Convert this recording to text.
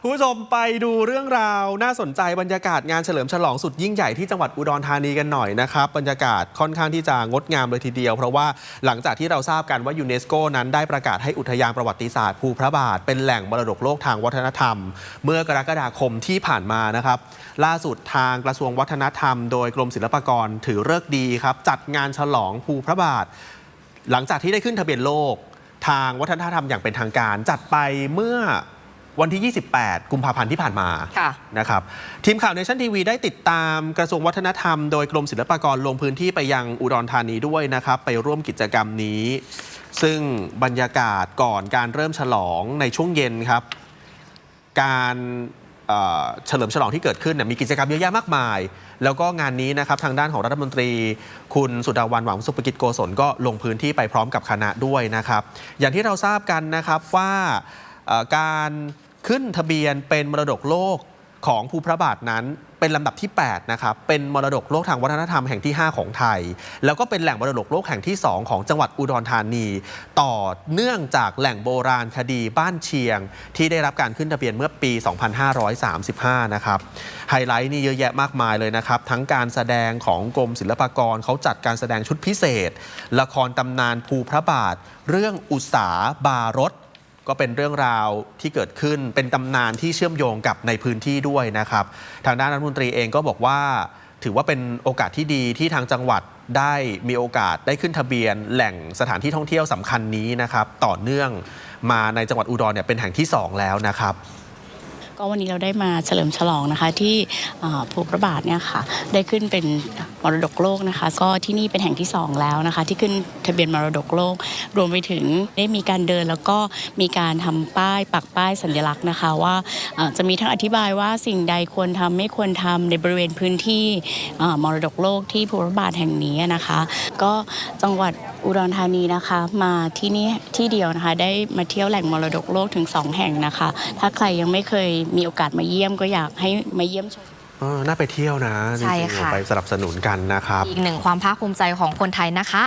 คุณผู้ชมไปดูเรื่องราวน่าสนใจบรรยากาศงานเฉลิมฉลองสุดยิ่งใหญ่ที่จังหวัดอุดรธานีกันหน่อยนะครับ บรรยากาศค่อนข้างที่จะงดงามเลยทีเดียว เพราะว่าหลังจากที่เราทราบกันว่ายูเนสโกนั้นได้ประกาศให้อุทยานประวัติศาสตร์ภูพระบาท เป็นแหล่งมรดกโลกทางวัฒนธรรม เมื่อกรกฎาคมที่ผ่านมานะครับ ล่าสุดทางกระทรวงวัฒนธรรม โดยกรมศิลปากรถือเลิกดีครับจัดงานฉลองภูพระบาท หลังจากที่ได้ขึ้นทะเบียนโลก ทางวัฒนธรรมอย่างเป็นทางการ จัดไปเมื่อ วันที่ 28 กุมภาพันธ์ที่ผ่านมาค่ะนะครับทีมข่าวเนชั่นทีวีได้ติดตามกระทรวงวัฒนธรรมโดยกรมศิลปากรลงพื้นที่ไปยังอุดรธานีด้วยนะครับ ไปร่วมกิจกรรมนี้ ซึ่งบรรยากาศก่อนการเริ่มฉลองในช่วงเย็นครับ การเอ่อเฉลิมฉลองที่เกิดขึ้นเนี่ยมีกิจกรรมเยอะแยะมากมาย แล้วก็งานนี้นะครับทางด้านของรัฐมนตรี คุณสุดาวันหวังสุภกิจโกศลก็ลงพื้นที่ไปพร้อมกับคณะด้วยนะครับ อย่างที่เราทราบกันนะครับว่าเอ่อ การขึ้นทะเบียนเป็นมรดกโลกของภูพระบาทนั้นเป็นลำดับที่ 8 นะครับ เป็นมรดกโลกทางวัฒนธรรมแห่งที่ 5 ของไทย แล้วก็เป็นแหล่งมรดกโลกแห่งที่ 2 ของจังหวัดอุดรธานี ต่อเนื่องจากแหล่งโบราณคดีบ้านเชียง ที่ได้รับการขึ้นทะเบียนเมื่อปี 2535 นะครับ ไฮไลท์นี่เยอะแยะมากมายเลยนะครับ ทั้งการแสดงของกรมศิลปากรเขาจัดการแสดงชุดพิเศษ ละครตำนานภูพระบาท เรื่องอุตสาบารถ ก็เป็นเรื่องราวที่เกิดขึ้นเป็นตำนานที่เชื่อมโยงกับในพื้นที่ด้วยนะครับ ทางด้านรัฐมนตรีเองก็บอกว่า ถือว่าเป็นโอกาสที่ดีที่ทางจังหวัดได้มีโอกาสได้ขึ้นทะเบียน แหล่งสถานที่ท่องเที่ยวสำคัญนี้นะครับ ต่อเนื่องมาในจังหวัดอุดรเนี่ยเป็นแห่งที่ 2 แล้วนะครับ ก็วันนี้เราได้มาเฉลิมฉลองนะคะที่ภูพระบาทเนี่ยค่ะได้ขึ้นเป็นมรดกโลกนะคะ ก็ที่นี่เป็นแห่งที่สองแล้วนะคะ ที่ขึ้นทะเบียนมรดกโลก รวมไปถึงได้มีการเดินแล้วก็มีการทำป้ายปักป้ายสัญลักษณ์นะคะ ว่าจะมีทั้งอธิบายว่าสิ่งใดควรทำไม่ควรทำในบริเวณพื้นที่มรดกโลกที่ภูพระบาทแห่งนี้นะคะ ก็จังหวัดอุดรธานีนะคะมาที่นี่ที่เดียวนะคะได้มาเที่ยวแหล่งมรดกโลกถึงสองแห่งนะคะ ถ้าใครยังไม่เคยมีโอกาสมาเยี่ยมก็อยากให้มาเยี่ยมชม เออน่าไปเที่ยวนะจใช่ริงๆค่ะไปสนับสนุนกันนะครับ อีกหนึ่งความภาคภูมิใจของคนไทยนะคะ